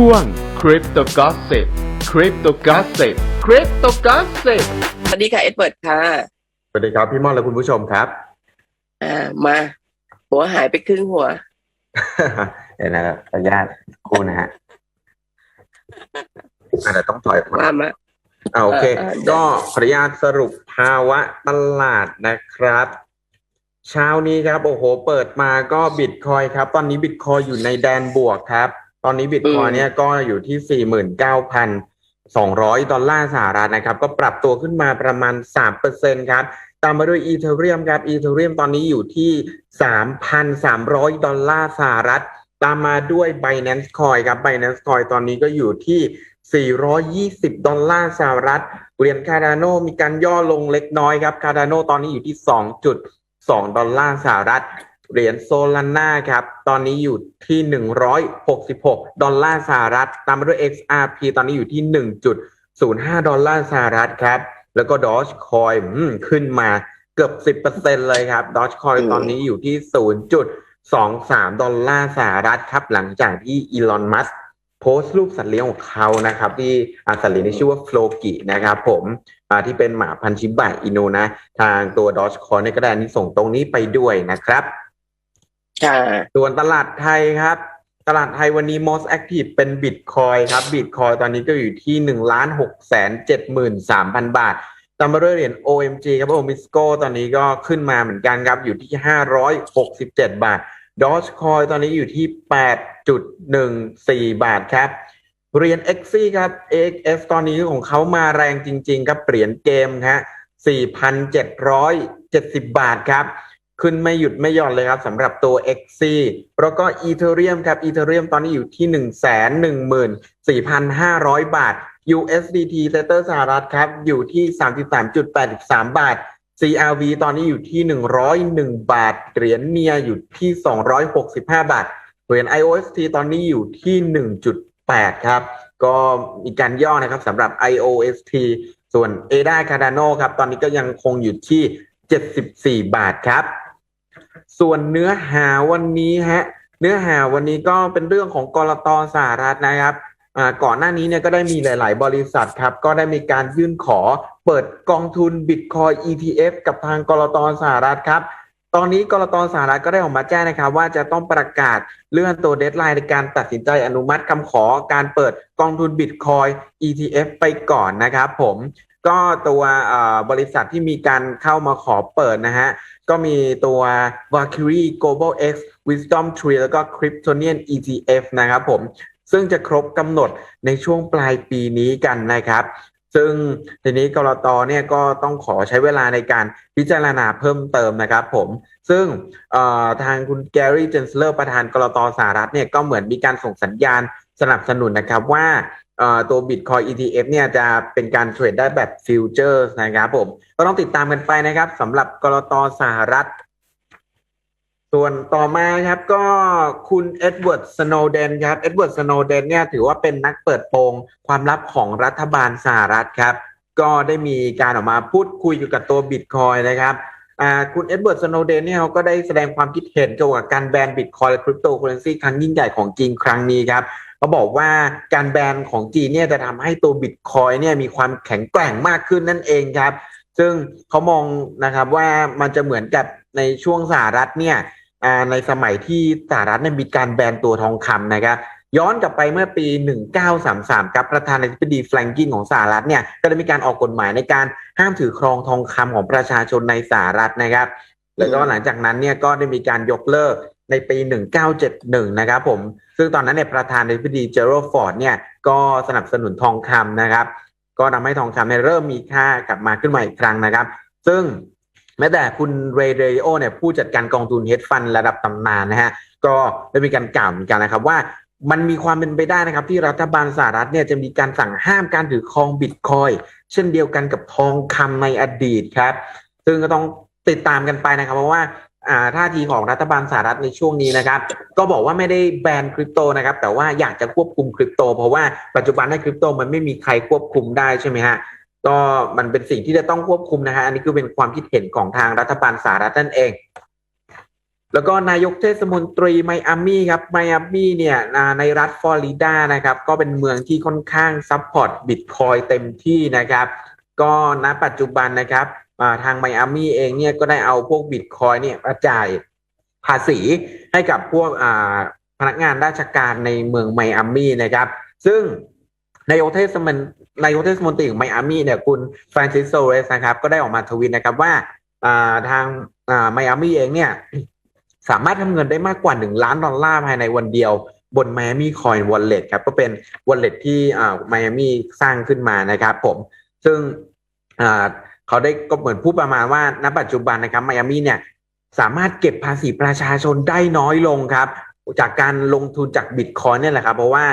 ช่วง Crypto Gossip Crypto Gossip Crypto Gossip สวัสดีค่ะเอ็ดเวิร์ดค่ะ สวัสดีครับพี่ม่อนและคุณผู้ชมครับ อ่ามา หัวหายไปครึ่งหัว เดี๋ยวนะครับขออนุญาตครู่นะฮะอาจจะต้องถอยมามามา อ่าโอเค เออเออก็ขออนุญาตสรุปภาวะตลาดนะครับ เช้านี้ครับ โอ้โห เปิดมาก็บิตคอยครับ ตอนนี้บิตคอยอยู่ในแดนบวกครับ ตอนนี้บิตคอยเนี่ยก็อยู่ที่สี่หมื่นเก้าพันสองร้อยดอลลาร์สหรัฐนะครับ ก็ปรับตัวขึ้นมาประมาณสามเปอร์เซ็นครับ ตามมาด้วยอีเทเรียมครับอีเทเรียมตอนนี้อยู่ที่สามพันสามร้อยดอลลาร์สหรัฐ ตามมาด้วย Binance Coin ครับ Binance Coin ตอนนี้ก็อยู่ที่ 420 ดอลลาร์สหรัฐเหรียญคาร์ดาโนมีการย่อลงเล็กน้อยครับคาร์ดาโนตอนนี้อยู่ที่ 2.2 ดอลลาร์สหรัฐ เหรียญโซลาน่าครับ ตอนนี้อยู่ที่ 166 ดอลลาร์สหรัฐ ตามมาด้วย XRP ตอนนี้อยู่ที่ 1.05 ดอลลาร์สหรัฐครับ แล้วก็ Dogecoin อืมขึ้นมาเกือบ 10%เลยครับ Dogecoin อืมตอนนี้อยู่ที่ 0.23 ดอลลาร์สหรัฐครับ หลังจากที่อีลอนมัสโพสต์รูปสัตว์เลี้ยงของเขานะครับ ที่อาสัตว์เลี้ยงที่ชื่อว่าโฟลกินะครับผมอ่าที่เป็นหมาพันธุ์ชิบะอินูนะ ทางตัว Dogecoin เนี่ยก็ได้อานิส่งส์ตรงนี้ไปด้วยนะครับ ค่ะส่วนตลาดไทยครับ ตลาดไทยวันนี้ most active เป็น Bitcoin ครับ Bitcoin ตอนนี้ก็อยู่ที่1นึ่งล้านหกแสนเจ็ดหมื่นสามพันบาทตามมาด้วยเหรียญ OMG ครับ OMISCO ตอนนี้ก็ขึ้นมาเหมือนกันครับ อยู่ที่567บเจ็ดบาท Dogecoin ตอนนี้อยู่ที่8.14บาทครับเหรียญ XC ครับ AXS ตอนนี้ของเขามาแรงจริง ๆ ครับเหรียญเกมครับ4,770 บาทครับ ขึ้นไม่หยุดไม่หย่อนเลยครับสำหรับตัว XC แล้วก็ Ethereum ครับ Ethereum ตอนนี้อยู่ที่ 114,500 บาท USDT Tether สหรัฐครับ อยู่ที่ 33.83 บาท CRV ตอนนี้อยู่ที่ 101 บาท เหรียญเนียอยู่ที่ 265 บาท เหรียญ IOST ตอนนี้อยู่ที่ 1.8 ครับ ก็มีการย่อนะครับสำหรับ IOST ส่วน ADA Cardano ครับ ตอนนี้ก็ยังคงอยู่ที่ 74 บาทครับ ส่วนเนื้อหาวันนี้ฮะเนื้อหาวันนี้ก็เป็นเรื่องของกรตสหรัฐนะครับก่อนหน้านี้เนี่ยก็ได้มีหลาย ๆ บริษัทครับ ก็ได้มีการยื่นขอเปิดกองทุน Bitcoin ETF กับทางกรตสหรัฐครับ ตอนนี้กรตสหรัฐก็ได้ออกมาแจ้งนะครับ ว่าจะต้องประกาศเลื่อนตัวเดทไลน์ในการตัดสินใจอนุมัติคำขอการเปิดกองทุน Bitcoin ETF ไปก่อนนะครับผม ก็ตัวบริษัทที่มีการเข้ามาขอเปิดนะฮะ ก็มีตัว Valkyrie Global X Wisdom Tree แล้วก็ Kryptonian ETF นะครับผม ซึ่งจะครบกำหนดในช่วงปลายปีนี้กันนะครับ ซึ่งทีนี้กรตเนี่ยก็ต้องขอใช้เวลาในการพิจารณาเพิ่มเติมนะครับผม ซึ่งทางคุณแกรี่เจนสเลอร์ประธานกรตสหรัฐเนี่ยก็เหมือนมีการส่งสัญญาณสนับสนุนนะครับว่า ตัว Bitcoin ETF เนี่ยจะเป็นการเทรดได้แบบฟิวเจอร์นะครับผม ก็ต้องติดตามกันไปนะครับสำหรับกรตสหรัฐ ส่วนต่อมาครับก็คุณเอ็ดเวิร์ดสโนเดนครับเอ็ดเวิร์ดสโนเดนเนี่ยถือว่าเป็นนักเปิดโปงความลับของรัฐบาลสหรัฐครับ ก็ได้มีการออกมาพูดคุยเกี่ยวกับตัวบิตคอยนะครับคุณเอ็ดเวิร์ดสโนเดนเนี่ยเขาก็ได้แสดงความคิดเห็นเกี่ยวกับการแบนบิตคอยและคริปโตเคอเรนซีครั้งยิ่งใหญ่ของจีนครั้งนี้ครับ เขาบอกว่าการแบนของจีนเนี่ยจะทำให้ตัวบิตคอยเนี่ยมีความแข็งแกร่งมากขึ้นนั่นเองครับ ซึ่งเขามองนะครับว่ามันจะเหมือนกับในช่วงสหรัฐเนี่ยในสมัยที่สหรัฐเนี่ยมีการแบนตัวทองคำนะครับย้อนกลับไปเมื่อปี 1933 ครับประธานาธิบดีแฟรงกินของสหรัฐเนี่ยก็ได้มีการออกกฎหมายในการห้ามถือครองทองคำของประชาชนในสหรัฐนะครับ แล้วก็หลังจากนั้นเนี่ยก็ได้มีการยกเลิก ในปี 1971 นะครับผม ซึ่งตอนนั้นเนี่ยประธานาธิบดีเจอร์โรฟอร์ดเนี่ยก็สนับสนุนทองคำนะครับ ก็ทำให้ทองคำเนี่ยเริ่มมีค่ากลับมาขึ้นมาอีกครั้งนะครับ ซึ่งแม้แต่คุณเรย์เรโอเนี่ยผู้จัดการกองทุนเฮดฟันระดับตำนานนะฮะ ก็ได้มีการกล่าวเหมือนกันนะครับว่ามันมีความเป็นไปได้นะครับที่รัฐบาลสหรัฐเนี่ยจะมีการสั่งห้ามการถือครองบิตคอยเช่นเดียวกันกับทองคำในอดีตครับ ซึ่งก็ต้องติดตามกันไปนะครับ เพราะว่า ท่าทีของรัฐบาลสหรัฐในช่วงนี้นะครับ ก็บอกว่าไม่ได้แบนคริปโตนะครับ แต่ว่าอยากจะควบคุมคริปโต เพราะว่าปัจจุบันในคริปโตมันไม่มีใครควบคุมได้ใช่ไหมฮะก็มันเป็นสิ่งที่จะต้องควบคุมนะฮะอันนี้คือเป็นความคิดเห็นของทางรัฐบาลสหรัฐนั่นเอง แล้วก็นายกเทศมนตรีไมอามี่ครับไมอามี่เนี่ยในรัฐฟลอริดานะครับ ก็เป็นเมืองที่ค่อนข้างซัพพอร์ตบิตคอยเต็มที่นะครับ ก็ณปัจจุบันนะครับ ทางไมอามี่เองเนี่ยก็ได้เอาพวกบิตคอยเนี่ยมาจ่ายภาษีให้กับพวกพนักงานราชการในเมืองไมอามี่นะครับ ซึ่งนายกเทศมนนายกเทศมนตรีของไมอามี่เนี่ยคุณฟรานซิสโซเรสนะครับ ก็ได้ออกมาทวิตนะครับว่าทางไมอามี่เองเนี่ยสามารถทำเงินได้มากกว่า 1 ล้านดอลลาร์ภายในวันเดียวบน Miami Coin Wallet ครับก็เป็น wallet ที่อ่า Miami สร้างขึ้นมานะครับผม ซึ่งอ่า เขาได้ก็เหมือนพูดประมาณว่าณปัจจุบันนะครับ Miami เนี่ยสามารถเก็บภาษีประชาชนได้น้อยลงครับ จากการลงทุนจากบิตคอยเนี่ยแหละครับ เพราะว่า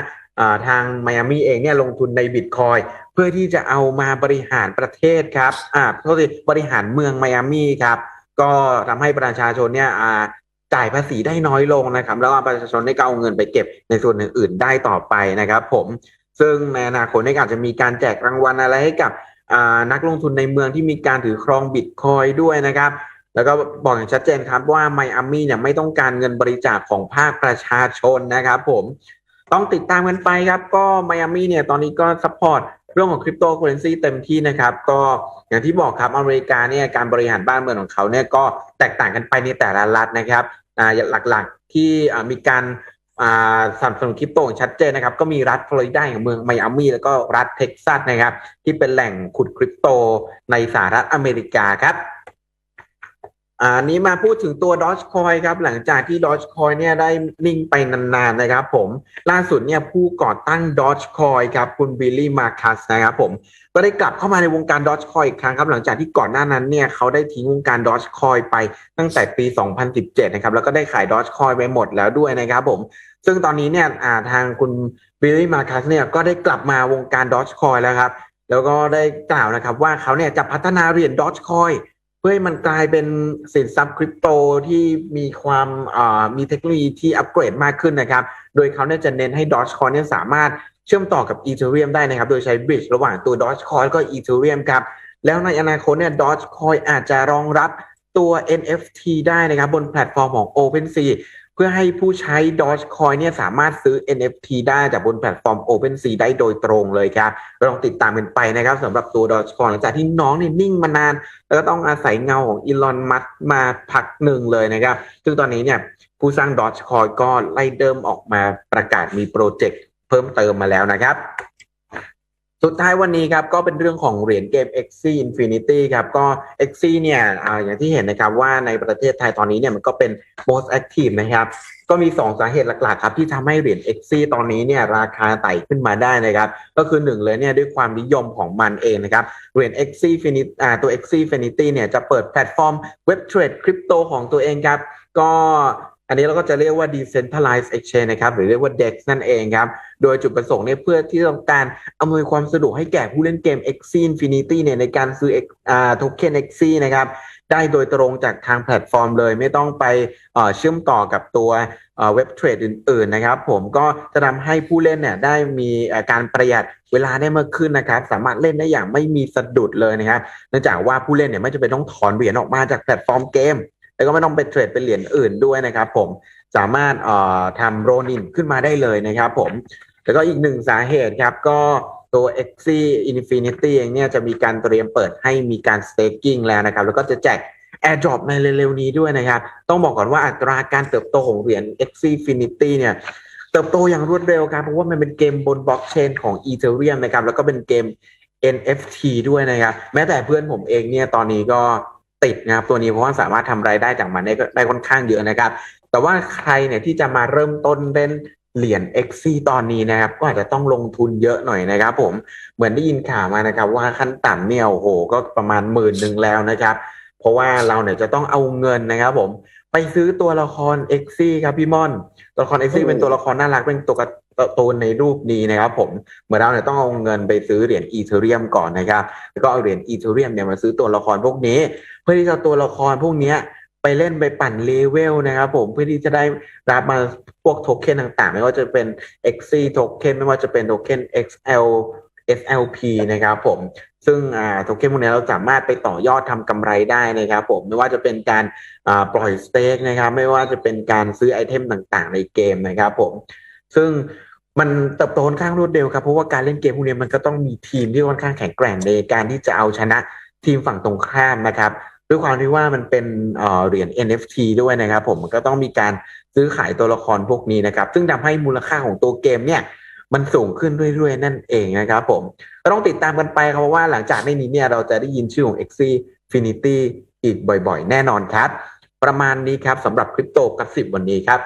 ทางไมอามี่เองเนี่ยลงทุนในบิตคอยเพื่อที่จะเอามาบริหารประเทศครับอ่าโทษทีบริหารเมืองไมอามี่ครับ ก็ทำให้ประชาชนเนี่ยอ่าจ่ายภาษีได้น้อยลงนะครับ แล้วประชาชนได้ก็เอาเงินไปเก็บในส่วนอื่นๆได้ต่อไปนะครับ ผมซึ่งในอนาคตนี่อาจจะมีการแจกรางวัลอะไรให้กับ นักลงทุนในเมืองที่มีการถือครองบิตคอยด้วยนะครับ แล้วก็บอกอย่างชัดเจนครับว่าไมอามี่เนี่ยไม่ต้องการเงินบริจาคของภาคประชาชนนะครับผมต้องติดตามกันไปครับก็ไมอามี่เนี่ยตอนนี้ก็ซัพพอร์ตเรื่องของคริปโตเคอเรนซีเต็มที่นะครับ ก็อย่างที่บอกครับอเมริกาเนี่ยการบริหารบ้านเมืองของเขาเนี่ยก็แตกต่างกันไปในแต่ละรัฐนะครับหลักๆที่มีการ สนับสนุนคริปโตอย่างชัดเจนนะครับ ก็มีรัฐฟลอริดาอย่างเมืองไมอามี่แล้วก็รัฐเท็กซัสนะครับ ที่เป็นแหล่งขุดคริปโตในสหรัฐอเมริกาครับอ่านี้มาพูดถึงตัว Dogecoin ครับหลังจากที่ Dogecoin เนี่ยได้นิ่งไปนานๆนะครับผมล่าสุดเนี่ยผู้ก่อตั้ง Dogecoin ครับคุณบิลลี่มาคัสนะครับผมก็ได้กลับเข้ามาในวงการ Dogecoin อีกครั้งครับหลังจากที่ก่อนหน้านั้นเนี่ยเขาได้ทิ้งวงการ Dogecoin ไปตั้งแต่ปี 2017 นะครับแล้วก็ได้ขาย Dogecoin ไปหมดแล้วด้วยนะครับผม ซึ่งตอนนี้เนี่ยาทางคุณบิลลี่มาคัสเนี่ยก็ได้กลับมาวงการ Dogecoin แล้วครับ แล้วก็ได้กล่าวนะครับว่าเขาเนี่ยจะพัฒนาเหรียญ Dogecoin เพื่อให้มันกลายเป็นสินทรัพย์คริปโตที่มีความมีเทคโนโลยีที่อัปเกรดมากขึ้นนะครับ โดยเขาเนี่ยจะเน้นให้ Dogecoin เนี่ยสามารถเชื่อมต่อกับ Ethereum ได้นะครับ โดยใช้ bridge ระหว่างตัว Dogecoin แล้วก็ Ethereum ครับ แล้วในอนาคตเนี่ย Dogecoin อาจจะรองรับตัว NFT ได้นะครับบนแพลตฟอร์มของ OpenSea พื่อให้ผู้ใช้ Dogecoin เนี่ยสามารถซื้อ NFT ได้จากบนแพลตฟอร์ม OpenSea ได้โดยตรงเลยครับลองติดตามกันไปนะครับสำหรับตัว Dogecoin หลังจากที่น้องเนี่ยนิ่งมานาน แล้วก็ต้องอาศัยเงาของอีลอนมัสมาพักหนึ่งเลยนะครับ ซึ่งตอนนี้เนี่ยผู้สร้าง Dogecoin ก็ไล่เดิมออกมาประกาศมีโปรเจกต์เพิ่มเติมมาแล้วนะครับ สุดท้ายวันนี้ครับก็เป็นเรื่องของเหรียญเกม x Infinity ครับก็ x เนี่ยออย่างที่เห็นนะครับว่าในประเทศไทยตอนนี้เนี่ยมันก็เป็น most active นะครับก็มี 2 สาเหตุหลักๆครับที่ทำให้เหรียญ x ตอนนี้เนี่ยราคาไต่ขึ้นมาได้นะครับก็คือหนึ่งเลยเนี่ยด้วยความนิยมของมันเองนะครับเหรียญ x Infinity อ่าตัว x Infinity เนี่ยจะเปิดแพลตฟอร์มเว็บเทรดคริปโตของตัวเองครับก็ อันนี้เราก็จะเรียกว่า decentralized exchange นะครับหรือเรียกว่า DEX นั่นเองครับ โดยจุดประสงค์เนี่ยเพื่อที่ต้องการอำนวยความสะดวกให้แก่ผู้เล่นเกม x i infinity เนี่ยในการซื้ออ่าโทเค็น x นะครับได้โดยตรงจากทางแพลตฟอร์มเลยไม่ต้องไปเชื่อมต่อกับตัวเว็บเทรดอื่นๆนะครับ ผมก็จะทำให้ผู้เล่นเนี่ยได้มีการประหยัดเวลาได้มากขึ้นนะครับ สามารถเล่นได้อย่างไม่มีสะดุดเลยนะครับเนื่องจากว่าผู้เล่นเนี่ยไม่จำเป็นต้องถอนเหรียญออกมาจากแพลตฟอร์มเกม แล้วก็ไม่ต้องไปเทรดเป็นเหรียญอื่นด้วยนะครับผมสามารถเอ่อทำโรนินขึ้นมาได้เลยนะครับผมแล้วก็อีกหนึ่งสาเหตุครับก็ตัว x Infinity เองเนี่ยจะมีการเตรียมเปิดให้มีการ staking แล้วนะครับ แล้วก็จะแจก AirDrop ในเร็วๆนี้ด้วยนะครับ ต้องบอกก่อนว่าอัตราการเติบโตของเหรียญ x Infinity เนี่ยเติบโตอย่างรวดเร็วครับ เพราะว่ามันเป็นเกมบนบล็อกเชนของ Ethereum นะครับ แล้วก็เป็นเกม NFT ด้วยนะครับ แม้แต่เพื่อนผมเองเนี่ยตอนนี้ก็ ติดนะครับตัวนี้เพราะว่าสามารถทำรายได้จากมันได้ก็ได้ค่อนข้างเยอะนะครับ แต่ว่าใครเนี่ยที่จะมาเริ่มต้นเล่นเหรียญ x ตอนนี้นะครับ ก็อาจจะต้องลงทุนเยอะหน่อยนะครับ ผมเหมือนได้ยินข่าวมานะครับ ว่าขั้นต่ำเนี่ยโอ้โห ก็ประมาณหมื่นหนึ่งแล้วนะครับ เพราะว่าเราเนี่ยจะต้องเอาเงินนะครับผมไปซื้อตัวละคร x ครับพี่ม่อน ตัวละคร x เป็นตัวละครน่ารักเป็นตัวการ์ ตูนในรูปนี้นะครับผมเหมือนเราเนี่ยต้องเอาเงินไปซื้อเหรียญอีเทเรียมก่อนนะครับแล้วก็เอาเหรียญอีเทเรียมเนี่ยมาซื้อตัวละครพวกนี้ เพื่อที่จะตัวละครพวกนี้ไปเล่นไปปั่นเลเวลนะครับผมเพื่อที่จะได้รับมาพวกโทเค็นต่างๆ ไม่ว่าจะเป็น x โทเค็นไม่ว่าจะเป็นโทเค็น XL SLP นะครับผมซึ่งอ่าโทเค็นพวกนี้เราสามารถไปต่อยอดทำกำไรได้นะครับผมไม่ว่าจะเป็นการปล่อยสเต็กนะครับไม่ว่าจะเป็นการซื้อไอเทมต่างๆ ในเกมนะครับผม ซึ่งมันเติบโตค่อนข้างรวดเร็วครับเพราะว่าการเล่นเกมพวกนี้มันก็ต้องมีทีมที่ค่อนข้างแข็งแกร่งในการที่จะเอาชนะทีมฝั่งตรงข้ามนะครับด้วยความที่ว่ามันเป็นเหรียญ NFT ด้วยนะครับผมมันก็ต้องมีการซื้อขายตัวละครพวกนี้นะครับ ซึ่งทำให้มูลค่าของตัวเกมเนี่ยมันสูงขึ้นเรื่อยๆ นั่นเองนะครับผมก็ต้องติดตามกันไปครับว่าหลังจากนี้เนี่ยเราจะได้ยินชื่อของ Xfinity อีกบ่อยๆ แน่นอนครับ ประมาณนี้ครับสำหรับคริปโตกับสิบวันนี้ครับ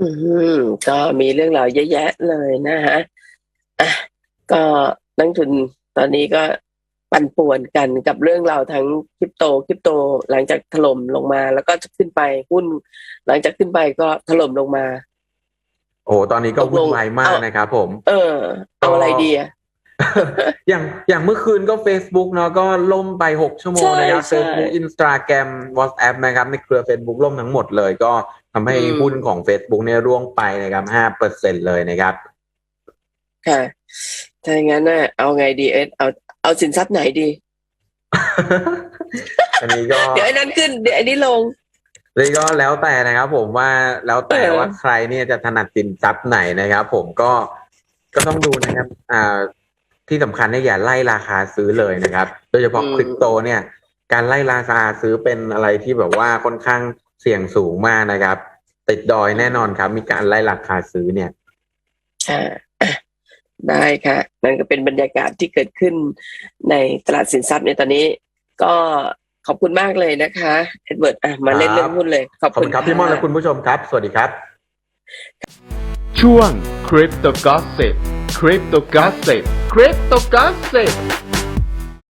อืมก็มีเรื่องราวเยอะแยะเลยนะฮะอะก็นักทุนตอนนี้ก็ปั่นป่วนกันกับเรื่องราวทั้งคริปโตคริปโตหลังจากถล่มลงมา แล้วก็จะขึ้นไปหุ้น หลังจากขึ้นไปก็ถล่มลงมา โอ้ตอนนี้ก็ตกลงวุ่นวายมากเอานะครับผม เออ เอาอะไรดีอะ อย่างอย่างเมื่อคืนก็ Facebook เนาะก็ล่มไป 6 ชั่วโมงนะครับ ใช่ใช่ Facebook Instagram WhatsApp นะครับ ในเครือ Facebook ล่มทั้งหมดเลยก็ ทำให้อืมหุ้นของ Facebook เนี่ยร่วงไปนะครับ5เปอร์เซ็นเลยนะครับ ค่ะถ้าอย่างนั้นน่ะเอาไงดีเอสเอาเอาสินทรัพย์ไหนดี อันนี้ก็เดี๋ยวไอ้นั้นขึ้นเดี๋ยวไอ้นี้ลงนี่ก็แล้วแต่นะครับผมว่าแล้วแต่เออว่าใครเนี่ยจะถนัดสินทรัพย์ไหนนะครับ ผมก็ก็ต้องดูนะครับ อ่าที่สำคัญเนี่ยอย่าไล่ราคาซื้อเลยนะครับ โดยเฉพาะคริปโตเนี่ย การไล่ราคาซื้อเป็นอะไรที่แบบว่าค่อนข้าง เสี่ยงสูงมากนะครับ ติดดอยแน่นอนครับ มีการไล่ราคาซื้อเนี่ยค่ะอะได้ค่ะ นั่นก็เป็นบรรยากาศที่เกิดขึ้นในตลาดสินทรัพย์ในตอนนี้ ก็ขอบคุณมากเลยนะคะเอ็ดเวิร์ดอะมาเล่นครับเรื่องหุ้นเลย ขอบขอบคุคุณณครับพี่ม่อนและคุณผู้ชมครับ สวัสดีครับ ช่วง Crypto Gossip Crypto Gossip Crypto Gossip